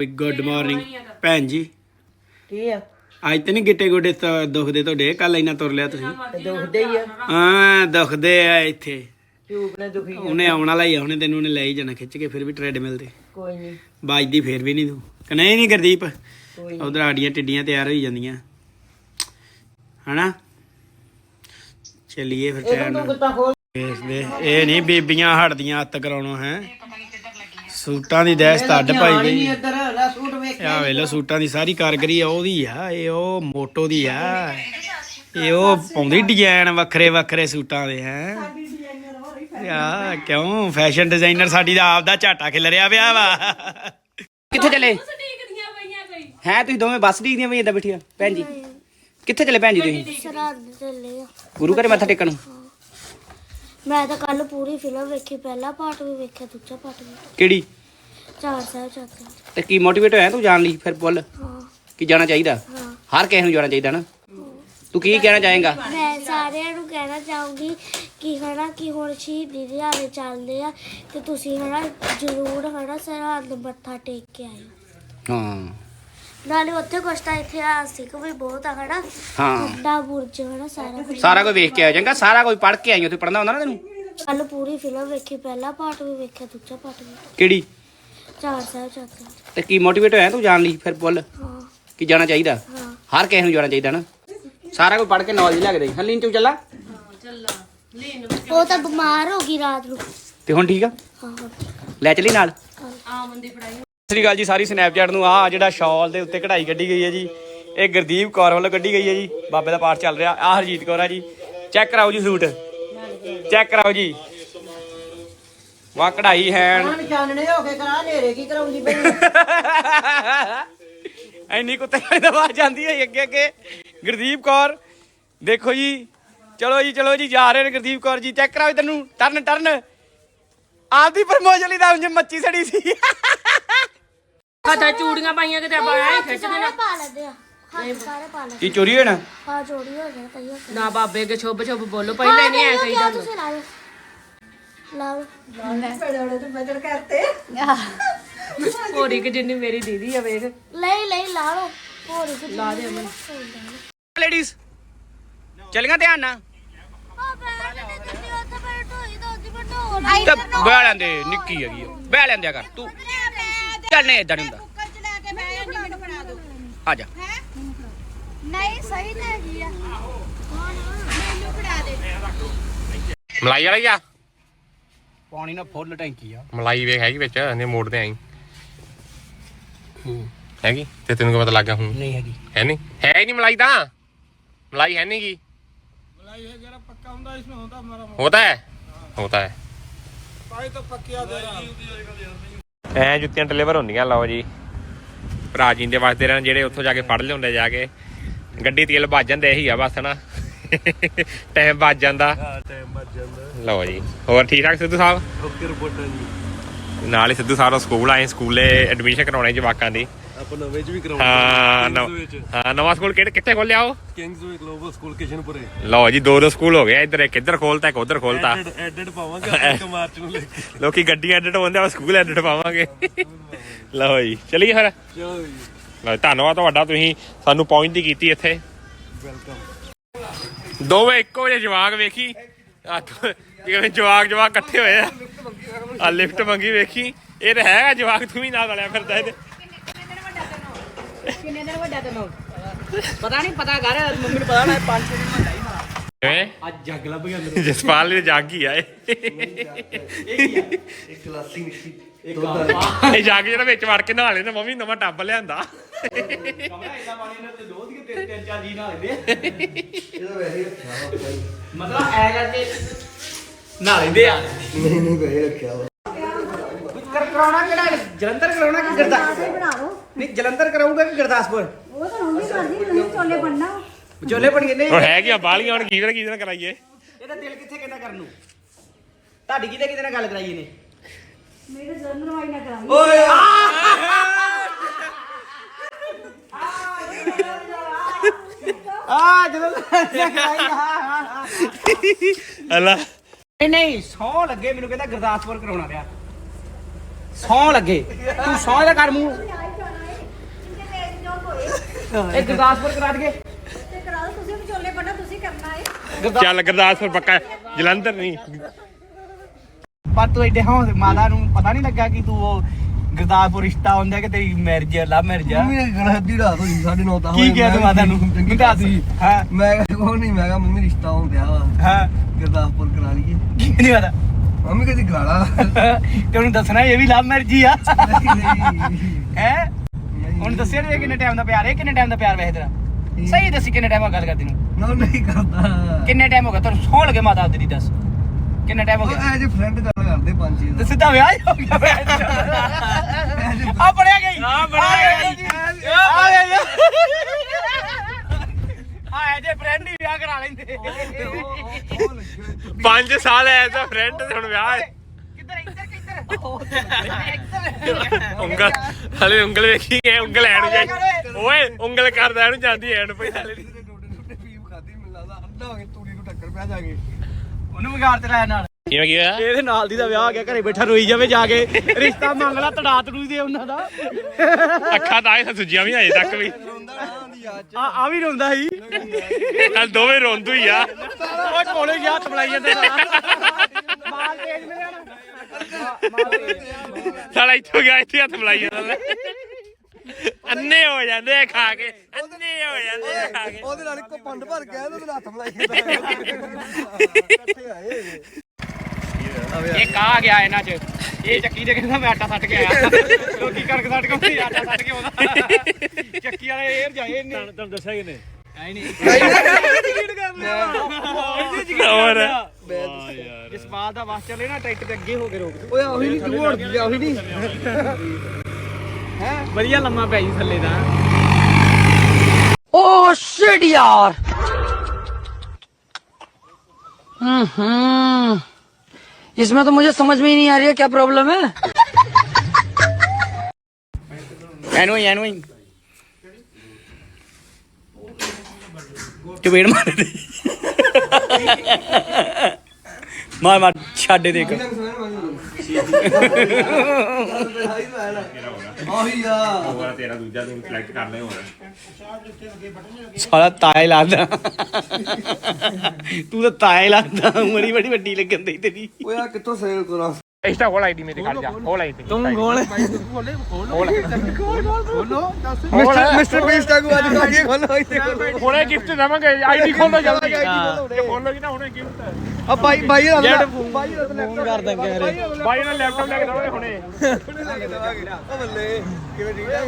Good morning ਭੈਣ ਜੀ। ਕੀ ਆ? ਅੱਜ ਤੇ ਨਹੀਂ ਗਿੱਟੇ ਗੋਡੇ ਤਾਂ ਦੁਖਦੇ ਤੁਹਾਡੇ ਕੱਲ ਇੰਨਾ ਤੁਰ ਲਿਆ ਤੁਸੀਂ। ਤੇ ਦੁਖਦੇ ਹੀ ਆ। ਹਾਂ ਦੁਖਦੇ ਆ ਇੱਥੇ। ਟਿਊਬ ਨੇ ਦੁਖੀ ਆ। ਉਹਨੇ ਆਉਣ ਵਾਲਾ ਹੀ ਆ ਉਹਨੇ ਤੈਨੂੰ ਉਹਨੇ ਲੈ ਹੀ ਜਾਣਾ ਖਿੱਚ ਕੇ ਫਿਰ ਵੀ ਟ੍ਰੈਡਮਿਲ ਤੇ। ਕੋਈ ਨਹੀਂ ਬਾਜਦੀ ਫੇਰ ਵੀ ਨਹੀਂ ਤੂੰ। ਕਿ ਨਹੀਂ ਨਹੀਂ ਗੁਰਦੀਪ ਉਧਰ ਆਡੀਆਂ ਟਿੱਡੀਆਂ ਤਿਆਰ ਹੋਈ ਜਾਂਦੀਆਂ। ਹਨਾ? ਚੱਲੀਏ ਫਿਰ ਇਹ ਟਾਈਮ ਇਹ ਨਹੀਂ ਬੀਬੀਆਂ ਹਟਦੀਆਂ ਹੱਤ ਕਰਾਉਣੋਂ ਹੈ। ਸੂਟਾਂ ਦੀ ਦਹਿਸ ਤੱਡ ਪਾਈ ਗਈ। ਆ ਵੇਖ ਲੋ ਸੂਟਾਂ ਦੀ ਸਾਰੀ ਕਾਰਗਰੀ ਆ ਉਹਦੀ ਆ ਇਹ ਉਹ ਮੋਟੋ ਦੀ ਆ। ਇਹ ਉਹ ਪਾਉਂਦੀ ਡਿਜ਼ਾਈਨ ਵੱਖਰੇ ਵੱਖਰੇ ਸੂਟਾਂ ਦੇ ਹੈ। ਆ ਕਿਉਂ? ਫੈਸ਼ਨ ਡਿਜ਼ਾਈਨਰ ਸਾਡੀ ਦਾ ਆਪ ਦਾ ਝਾਟਾ ਖਿਲ ਰਿਹਾ ਪਿਆ ਵਾ। ਕਿੱਥੇ ਚਲੇ? ਹੈ ਤੁਸੀਂ ਦੋਵੇਂ ਬੱਸ ਡੀਕਦੀਆਂ ਪਈਆਂ ਏਦਾਂ ਬੈਠੀਆਂ? ਭੈਣ ਜੀ ਕਿੱਥੇ ਚਲੇ ਭੈਣ ਜੀ ਤੁਸੀਂ? ਸਰਹੱਦ ਚੱਲੇ ਆ। ਗੁਰੂ ਘਰੇ ਮੱਥਾ ਟੇਕਣ? ਮੈਂ ਤਾਂ ਕੱਲ ਪੂਰੀ ਫਿਲਮ ਵੇਖੀ ਪਹਿਲਾ ਪਾਰਟ ਵੀ ਵੇਖਿਆ ਦੂਜਾ ਪਾਰਟ ਵੀ। ਕਿਹੜੀ? ਚਾਰ ਸਾਹਿਬ ਚਾਚਾ ਤੇ ਕੀ ਮੋਟੀਵੇਟ ਹੋਇਆ ਤੂੰ ਜਾਣ ਲਈ? ਫਿਰ ਬੋਲ ਹਾਂ। ਕਿ ਜਾਣਾ ਚਾਹੀਦਾ। ਹਾਂ। ਹਰ ਕਿਸੇ ਨੂੰ ਜਾਣਾ ਚਾਹੀਦਾ ਨਾ। ਤੂੰ ਕੀ ਕਹਿਣਾ ਚਾਹੇਗਾ? ਮੈਂ ਸਾਰਿਆਂ ਨੂੰ ਕਹਿਣਾ ਚਾਹੂੰਗੀ ਕਿ ਹਨਾ ਕਿ ਹੁਣ ਸ਼ਹੀਦੀ ਦਿਹਾੜੇ ਚੱਲਦੇ ਆ ਤੇ ਤੁਸੀਂ ਹਨਾ ਜ਼ਰੂਰ ਹਨਾ ਸਰਹੱਦ ਮੱਥਾ ਟੇਕ ਕੇ ਆਇਓ। ਹਾਂ। ਨਾਲੇ ਉੱਥੇ ਕੁਛ ਤਾਂ ਇਤਿਹਾਸਿਕ ਵੀ ਬਹੁਤ ਆ ਹਨਾ। ਹਾਂ। ਠੰਡਾ ਬੁਰਜ ਹਨਾ ਸਾਰਾ ਸਾਰਾ ਕੋਈ ਵੇਖ ਕੇ ਆ ਜਾਂਗਾ ਸਾਰਾ ਕੋਈ ਪੜ੍ਹ ਕੇ ਆਈ ਉੱਥੇ ਪੜ੍ਹਨਾ ਹੁੰਦਾ ਨਾ ਤੈਨੂੰ? ਕੱਲ ਪੂਰੀ ਫਿਲਮ ਵੇਖੀ ਪਹਿਲਾ ਪਾਰਟ ਵੀ ਵੇਖਿਆ ਦੂਜਾ ਪਾਰਟ ਵੀ। ਕਿਹੜੀ? ਚਾਰ ਸਾਹਿਬ ਚਾਚਾ ਤੇ ਕੀ ਮੋਟੀਵੇਟ ਹੋਇਆ ਤੂੰ ਜਾਣ ਲਈ? ਫਿਰ ਬੋਲ। ਹਾਂ। ਕਿ ਜਾਣਾ ਚਾਹੀਦਾ? ਹਾਂ। ਹਰ ਕਿਸੇ ਨੂੰ ਜਾਣਾ ਚਾਹੀਦਾ ਨਾ। ਸਾਰਾ ਕੋਈ ਪੜ੍ਹ ਕੇ ਨੌਲੇਜ ਲੈ ਕੇ ਦੇ। ਹਲੀਨ ਤੂੰ ਚੱਲਾ? ਉਹ ਤਾਂ ਬਿਮਾਰ ਹੋ ਗਈ ਰਾਤ ਨੂੰ। ਤੇ ਹੁਣ ਠੀਕ ਆ? ਹਾਂ ਲੈ ਚਲੀ ਨਾਲ। ਸਤਿ ਸ੍ਰੀ ਅਕਾਲ ਜੀ ਸਾਰੀ ਸਨੈਪਚੈਟ ਨੂੰ। ਆ ਜਿਹੜਾ ਸ਼ਾਲ ਦੇ ਉੱਤੇ ਕਢਾਈ ਕੱਢੀ ਗਈ ਹੈ ਜੀ। ਇਹ ਗੁਰਦੀਪ ਕੌਰ ਵੱਲੋਂ ਕੱਢੀ ਗਈ ਹੈ ਜੀ। ਬਾਬੇ ਦਾ ਪਾਠ ਚੱਲ ਰਿਹਾ। ਆ ਹਰਜੀਤ ਕੌਰ ਆ ਜੀ। ਚੈੱਕ ਕਰਾਓ ਜੀ ਸੂਟ। ਚੈੱਕ ਕਰਾਓ ਜੀ। ਵਾਹ ਕਢਾਈ ਹੈ ਹੁਣ ਚਾਨਣੇ ਹੋ ਕੇ ਕਰਾ ਨੇਰੇ ਕੀ ਕਰਾਉਂਦੀ ਪਈ ਐਨੀ ਕੁੱਤੇ ਵਾਲੀ ਦਾ ਆਵਾਜ਼ ਜਾਂਦੀ ਹੈ ਅੱਗੇ ਅੱਗੇ। ਗੁਰਦੀਪ ਕੌਰ ਦੇਖੋ ਜੀ ਚਲੋ ਜੀ ਚਲੋ ਜੀ ਜਾ ਰਹੇ ਨੇ ਗੁਰਦੀਪ ਕੌਰ ਜੀ। ਚੈੱਕ ਕਰਾਓ ਇਧਰ ਨੂੰ ਟਰਨ ਟਰਨ। ਆਪਦੀ ਪ੍ਰਮੋਸ਼ਨ ਲਈ ਤਾਂ ਉਂਝ ਮੱਚੀ ਸੜੀ ਸੀ। ਹੱਥਾਂ ਚੂੜੀਆਂ ਪਾਈਆਂ ਕਿਤੇ ਬਾਇਆ ਹੀ ਖਿੱਚ ਸਾਰੇ ਪਾ ਲੈਂਦੇ ਆ। ਸਾਰੇ ਪਾ ਕੀ ਚੋਰੀ ਹੋਣਾ ਹਾਂ ਜੋੜੀ ਹੋ ਜਾਣਾ ਤਈਓ ਨਾ ਬਾਬੇ ਕੇ ਛੁੱਬ ਛੁੱਬ ਬੋਲੋ ਪਹਿਲਾਂ ਹੀ ਨਹੀਂ ਐ ਕਹੀਦਾ ਤੁਸੀਂ ਲਾ ਲਓ। ਲਾ। ਲਓ ਹੋਰੀ ਕਿ ਜਿੰਨੀ ਮੇਰੀ ਦੀਦੀ ਆ ਵੇਖ। ਲਈ ਲਈ ਲਾ ਲਓ। ਹੋਰ ਕੁਝ ਲਾ ਦੇ ਅਮਨ। ਲੇਡੀਜ਼ ਚਲੀਆਂ ਧਿਆਨ ਨਾਲ। ਆ ਬੈਠ ਨੇ ਦਿੱਤੀ ਉੱਥੇ ਬੈਠੋ ਹੀ ਦੋ ਜੀ ਬੈਠੋ ਤੇ ਬਹਿ ਲੈਂਦੇ ਨਿੱਕੀ ਹੈਗੀ ਉਹ। ਬਹਿ ਲੈਂਦਿਆ ਕਰ ਤੂੰ। ਚੱਲ ਨਹੀਂ ਇਦਾਂ ਨਹੀਂ ਹੁੰਦਾ। ਆ ਜਾ। ਨਹੀਂ ਸਹੀ ਤੇ ਹੈਗੀ ਆ। ਮਲਾਈ ਵਾਲੀ ਆ। ਪਾਣੀ ਨਾਲ ਫੁੱਲ ਟੈਂਕੀ ਆ। ਮਲਾਈ ਵੇਖ ਹੈਗੀ ਵਿੱਚ? ਇਹਨੇ ਮੋੜ ਤੇ ਆਈ। ਹੂੰ। ਹੈਗੀ? ਤੇ ਤੈਨੂੰ ਕੀ ਪਤਾ ਲੱਗਾ ਹੁਣ? ਨਹੀਂ ਹੈਗੀ। ਹੈ ਨਹੀਂ? ਹੈ ਹੀ ਨਹੀਂ ਮਲਾਈ ਤਾਂ। ਮਲਾਈ ਹੈ ਨਹੀਂ ਕੀ ਮਲਾਈ ਹੈ ਜਿਹੜਾ ਪੱਕਾ ਹੁੰਦਾ ਇਸ ਨੂੰ ਹੁੰਦਾ ਮਾਰਾ ਹੋਤਾ ਹੈ? ਹੋਤਾ ਹੈ। ਪਾਈ ਤਾਂ ਪੱਕਿਆ ਦੇਰਾ ਐ ਜੁੱਤੀਆਂ ਡਿਲੀਵਰ ਹੁੰਦੀਆਂ ਲਓ ਜੀ। ਭਰਾ ਜੀ ਦੇ ਵਾਸਤੇ ਰਹਿਣ ਜਿਹੜੇ ਉੱਥੋਂ ਜਾ ਕੇ ਫੜ ਲਿਆਉਂਦੇ ਜਾ ਕੇ। ਗੱਡੀ ਤੇਲ ਵੱਜ ਜਾਂਦੇ ਇਹੀ ਆ ਬਸ ਨਾ ਟਾਈਮ ਭੱਜ ਜਾਂਦਾ। ਟਾਈਮ ਭੱਜ ਜਾਂਦਾ। ਲਓ ਜੀ ਹੋਰ ਠੀਕ ਠਾਕ ਸਿੱਧੂ ਸਾਹਿਬ? ਓਕੇ ਰਿਪੋਰਟਾਂ ਜੀ। ਨਾਲ ਹੀ ਸਿੱਧੂ ਸਾਹਿਬ ਦਾ ਸਕੂਲ ਆਏ ਸਕੂਲੇ ਐਡਮਿਸ਼ਨ ਕਰਾਉਣੇ ਜਵਾਕਾਂ ਦੀ। ਆਪਾਂ ਨਵੇਂ ਚ ਵੀ ਕਰਾਉਂਦੇ ਹਾਂ ਨਵ- ਹਾਂ ਨਵਾਂ ਸਕੂਲ ਕਿਹੜੇ ਕਿੱਥੇ ਖੋਲਿਆ ਉਹ? ਕਿੰਗਸ ਵਿੱਚ ਗਲੋਬਲ ਸਕੂਲ ਕਿਸ਼ਨਪੁਰੇ। ਲਓ ਜੀ ਦੋ ਦੋ ਸਕੂਲ ਹੋ ਗਏ ਇੱਧਰ ਇੱਕ ਇੱਧਰ ਖੋਲਤਾ ਇੱਕ ਉੱਧਰ ਖੋਲਤਾ। ਐਡਿਟ ਐਡਿਟ ਪਾਵਾਂਗੇ ਆਪਾਂ ਮਾਰਚ ਨੂੰ ਲੈ ਕੇ। ਲੋਕੀ ਗੱਡੀ ਐਡਿਟ ਹੁੰਦੇ ਆ ਸਕੂਲ ਐਡਿਟ ਪਾਵਾਂਗੇ। ਲਓ ਜੀ ਚਲਿਏ ਫਿਰ। ਚਲੋ ਜੀ। ਲਓ ਜੀ, ਧੰਨਵਾਦ ਤੁਹਾਡਾ ਤੁਸੀਂ ਸਾਨੂੰ ਪਹੁੰਚਦੀ ਕੀਤੀ ਇੱਥੇ। ਵੈਲਕਮ ਦੋਵੇਂ ਇੱਕੋ ਜਿਹੇ ਜਵਾਕ ਵੇਖੀ। ਆ ਜਿਵੇਂ ਜਵਾਕ ਜਵਾਕ ਇਕੱਠੇ ਹੋਏ ਆ। ਆ ਲਿਫਟ ਮੰਗੀ ਵੇਖੀ। ਇਹ ਤਾਂ ਹੈਗਾ ਜਵਾਕ ਤੂੰ ਵੀ ਨਾਲ ਵਾਲਿਆ ਫਿਰਦਾ ਇਹਦੇ। ਕਿੰਨੇ ਦਿਨ ਵੱਡਾ ਤੈਨੂੰ? ਪਤਾ ਨਹੀਂ ਪਤਾ ਕਰ ਮੰਮੀ ਨੂੰ ਪਤਾ ਨਾ 5 ਦਿਨ ਵੱਡਾ ਹੀ ਮਾਰਾ ਕਿਵੇਂ? ਅੱਜ ਜੱਗ ਲੱਭ ਗਿਆ ਅੰਦਰ ਜਸਪਾਲ ਨੇ ਜਾਗ ਹੀ ਆਏ ਇੱਕ ਗਲਾਸੀ ਨਿੱਕੀ ਇਹ ਜਾਗ ਜਿਹੜਾ ਵਿੱਚ ਵੜ ਕੇ ਨਹਾ ਲੈਂਦਾ ਮੰਮੀ ਨਵਾਂ ਟੱਬ ਲਿਆਂਦਾ। ਕਮਰਾ ਇੰਨਾ ਪਾਣੀ ਨਾਲ ਤੇ ਦੋ ਦੀ ਤਿੰਨ ਤਿੰਨ ਚਾਰ ਜੀ ਨਾਲ ਲੈਂਦੇ ਇਹਦਾ ਵੈਸੇ ਰੱਖਿਆ ਵਾ। ਮਤਲਬ ਐ ਕਰਕੇ ਨਹਾ ਲੈਂਦੇ ਆ ਨਹੀਂ ਨਹੀਂ ਵੈਸੇ ਰੱਖਿਆ ਵਾ। ਕਰ ਕਰਾਉਣਾ ਕਿਹੜਾ ਜਲੰਧਰ ਕਰਾਉਣਾ ਕਿ ਗੁਰਦਾਸਪੁਰ? ਨਹੀਂ ਜਲੰਧਰ ਕਰਾਉਂਗਾ ਕਿ ਗੁਰਦਾਸਪੁਰ? ਉਹ ਤਾਂ ਹੁੰਦੀ ਕਰਦੀ ਨਹੀਂ ਚੋਲੇ ਬਣਨਾ ਵਿਚੋਲੇ ਬਣ ਗਏ ਨਹੀਂ। ਹੁਣ ਹੈਗੀਆਂ ਬਾਲੀਆਂ ਹੁਣ ਕੀ ਕੀ ਨਾਲ ਕਰਾਈਏ? ਇਹਦਾ ਦਿਲ ਕਿੱਥੇ ਕਹਿੰਦਾ ਕਰਨ ਨੂੰ? ਤੁਹਾਡੀ ਕਿਹਦੇ ਕਿਹਦੇ ਨਾਲ ਗੱਲ ਕਰਾਈ ਇਹਨੇ? ਮੇਰੇ ਜਨਮ ਵਾਈ ਨਾ ਕਰਾਈ ਓਏ ਆ! ਜਦੋਂ ਅੱਲਾ। ਨਹੀਂ ਸੌ ਲੱਗੇ ਮੈਨੂੰ ਕਹਿੰਦਾ ਗੁਰਦਾਸਪੁਰ ਕਰਾਉਣਾ ਪਿਆ ਸੌ ਲੱਗੇ ਤੂੰ ਸੌ ਦਾ ਕਰ ਮੂੰਹ। ਇਹ ਗੁਰਦਾਸਪੁਰ ਕਰਾ ਦਗੇ ਚੱਲ ਗੁਰਦਾਸਪੁਰ ਪੱਕਾ ਜਲੰਧਰ ਨਹੀਂ। ਪਰ ਤੂੰ ਐਡੇ ਹੌਂ ਮਾਦਾ ਨੂੰ ਪਤਾ ਨਹੀਂ ਲੱਗਾ ਕਿ ਤੂੰ ਉਹ ਗੁਰਦਾਸਪੁਰ ਰਿਸ਼ਤਾ ਹੁੰਦਾ ਕਿ ਤੇਰੀ ਮੈਰਿਜ ਲਵ ਮੈਰਿਜ ਆ? ਮੰਮੀ ਨੇ ਗਲਾ ਅੱਧੀ ਰਾਤ ਹੋਈ 9:30 ਤਾਂ ਕੀ ਕਿਹਾ ਤੂੰ ਮਾਤਾ ਨੂੰ? ਮਿਟਾ ਸੀ ਹਾਂ। ਮੈਂ ਕੋਈ ਨਹੀਂ ਮੈਂ ਕਿਹਾ ਮੰਮੀ ਰਿਸ਼ਤਾ ਹੋਣ ਡਿਆ ਵਾ। ਹਾਂ। ਗੁਰਦਾਸਪੁਰ ਕਰਾ ਲਈਏ। ਕੀ ਨਹੀਂ ਪਤਾ। ਮੰਮੀ ਕਹਿੰਦੀ ਕਰਾ ਲਾ। ਤੇ ਉਹਨੂੰ ਦੱਸਣਾ ਇਹ ਵੀ ਲਵ ਮੈਰਿਜ ਹੀ ਆ। ਹੈ? ਹੁਣ ਦੱਸਿਆ ਨਹੀਂ ਕਿੰਨੇ ਟਾਈਮ ਦਾ ਪਿਆਰ ਹੈ ਕਿੰਨੇ ਟਾਈਮ ਦਾ ਪਿਆਰ ਵੈਸੇ ਤੇਰਾ? ਸਹੀ ਦੱਸੀ ਕਿੰਨੇ ਟਾਈਮ ਹੋ ਗੱਲ ਕਰਦੀ ਨੂੰ? ਨਾ ਨਹੀਂ ਕਰਦਾ। ਕਿੰਨੇ ਟਾਈਮ ਹੋ ਗਿਆ? ਤੈਨੂੰ ਸੌਣ ਲੱਗੇ ਮਾਤਾ ਤੇਰੀ ਦੱਸ। ਕਿੰਨੇ ਟਾਈਮ ਹੋ ਉਹ ਗਿਆ? ਐਜ ਫਰੈਂਡ ਗੱਲ ਕਰਦੇ ਪੰਜ ਛੇ ਤੇ ਸਿੱਧਾ ਵਿਆਹ ਹੀ ਹੋ ਗਿਆ ਆ ਪੜਿਆ ਗਈ ਆ ਪੜਿਆ ਗਈ ਆ ਜੇ। ਫਰੈਂਡ ਹੀ ਵਿਆਹ ਕਰਾ ਲੈਂਦੇ। 5 ਸਾਲ ਐ ਤਾਂ ਫਰੈਂਡ ਤੇ ਹੁਣ ਵਿਆਹ ਹੈ। ਕਿੱਧਰ ਇੱਧਰ ਕਿੱਧਰ? ਉਂਗਲ ਹਲੇ ਉਂਗਲ ਵੇਖੀ ਐ ਉਂਗਲ ਐਣ ਜਾਈ। ਓਏ ਉਂਗਲ ਕਰਦਾ ਇਹਨੂੰ ਜਾਂਦੀ ਐਣ ਪਈ ਹਲੇ। ਟੋਟੇ ਟੋਟੇ ਪੀਪ ਖਾਦੀ ਮੈਨੂੰ ਲੱਗਦਾ ਅੱਧਾ ਹੋ ਗਿਆ ਤੂੜੀ ਨੂੰ ਟੱਕਰ ਪਿਆ ਜਾਗੇ। ਉਹਨੂੰ ਵਿਗਾੜ ਤੇ ਲਾਇਆ ਨਾਲ। ਕਿਵੇਂ ਕੀ ਹੋਇਆ? ਇਹਦੇ ਨਾਲ ਦੀ ਦਾ ਵਿਆਹ ਆ ਗਿਆ ਘਰੇ ਬੈਠਾ ਰੋਈ ਜਾਵੇ ਜਾ ਕੇ। ਰਿਸ਼ਤਾ ਮੰਗ ਲਾ ਤੜਾ ਤੜੂ ਦੇ ਉਹਨਾਂ ਦਾ। ਅੱਖਾਂ ਤਾਂ ਇਹ ਸੁੱਜੀਆਂ ਵੀ ਅਜੇ ਤੱਕ ਵੀ। ਆ ਆ ਵੀ ਰੋਂਦਾ ਸੀ। ਨਾਲ ਦੋਵੇਂ ਰੋਂਦੂ ਹੀ ਆ। ਉਹ ਕੋਲੇ ਗਿਆ ਹੱਥ ਮਲਾਈ ਜਾਂਦਾ। ਸਾਲਾ ਮਾਲ ਤੇਜ ਮਿਲਿਆ ਨਾ ਸਾਲਾ ਇੱਥੋਂ ਗਿਆ ਇੱਥੇ ਹੱਥ ਮਲਾਈ ਜਾਂਦਾ ਲੈ। ਅੰਨੇ ਹੋ ਜਾਂਦੇ ਆ ਖਾ ਕੇ ਅੰਨੇ ਹੋ ਜਾਂਦੇ ਆ ਖਾ ਕੇ। ਉਹਦੇ ਨਾਲ ਇੱਕੋ ਪੰਡ ਭਰ ਗਿਆ ਤੇ ਹੱਥ ਮਲਾਈ ਕਿੱਥੇ ਆਏ ਇਹ ਕਾਹ ਗਿਆ ਇਹਨਾਂ 'ਚ? ਇਹ ਚੱਕੀ ਦੇ ਕਹਿੰਦਾ ਮੈਂ ਆਟਾ ਸੱਟ ਕੇ ਆਇਆ। ਲੋਕੀ ਕਣਕ ਸੱਟ ਕੇ ਆਉਂਦੇ ਆਟਾ ਸੱਟ ਕੇ ਆਉਂਦਾ। ਚੱਕੀ ਵਾਲੇ ਏਰ ਜਾਏ ਇਹਨੇ। ਤੁਹਾਨੂੰ ਦੱਸਿਆ ਕਿਨੇ? ਐ ਨਹੀਂ ਯਕੀਨ ਕਰ ਲਿਆ ਇਹਨੇ ਹੋਰ। ਵਾਹ ਯਾਰ। ਜਿਸ ਬਾਤ ਦਾ ਵਾਸ ਚੱਲੇ ਟਰੈਕਟਰ ਅੱਗੇ ਹੋ ਕੇ ਰੋਕ ਦਿਓ। ਓਏ ਆਹੀ ਨਹੀਂ ਤੂੰ ਹੋੜ ਗਿਆ ਨਹੀਂ ਹੈ? ਵਧੀਆ ਲੰਮਾ ਪੈ ਜੀ ਥੱਲੇ ਦਾ ਓ ਸ਼ਿਟ इसमें तो मुझे समझ में ही नहीं आ रही है, क्या प्रॉब्लम है? एनोइंग एनोइंग चपेट मार मार मार मार, छाड़े देख। ਚਪੇੜ ਮਾਰ ਦੇ ਮਾਰ ਮਾਰ ਛੱਡ ਦੇ ਇੱਕ ਆਹੀ ਆ ਹੋਰ ਤੇਰਾ ਦੂਜਾ ਤੂੰ ਸਿਲੈਕਟ ਕਰ ਲੈ ਹੋਰ ਸਾਲਾ ਤਾਏ ਲਾਦਾ। ਤੂੰ ਤਾਂ ਤਾਏ ਲਾਦਾ, ਉਮਰ ਬੜੀ ਵੱਡੀ ਲੱਗਣ ਦੀ ਤੇਰੀ। ਓਏ ਆ ਕਿੱਥੋਂ ਸੇਲ ਕਰਾਂ? ਇੰਸਟਾ ਹੋਲ ਆਈਡੀ ਮੇਰੇ ਕੱਢ ਜਾ ਹੋਲ ਆਈਡੀ ਤੂੰ ਮਿਸਟਰ ਮਿਸਟਰ ਬੀਸਟ ਆਗੂ ਅੱਜ ਕਾਗੇ ਖੋਲੋ ਇੱਥੇ। ਹੁਣੇ ਗਿਫਟ ਦੇਵਾਂਗੇ ਆਈਡੀ ਖੋਲੋ ਜਲਦੀ। ਖੋਲੋਗੀ ਨਾ ਹੁਣੇ ਗਿਫਟ ਆ ਬਾਈ ਬਾਈ ਦਾ ਬਾਈ ਦਾ ਲੈਪਟਾਪ ਕਰ ਦਾਂਗੇ ਯਾਰ ਬਾਈ ਨਾਲ ਲੈਪਟਾਪ ਲੈ ਕੇ ਦਵਾਂਗੇ ਹੁਣੇ। ਉਹ ਬੱਲੇ ਕਿਵੇਂ ਠੀਕ ਹੈ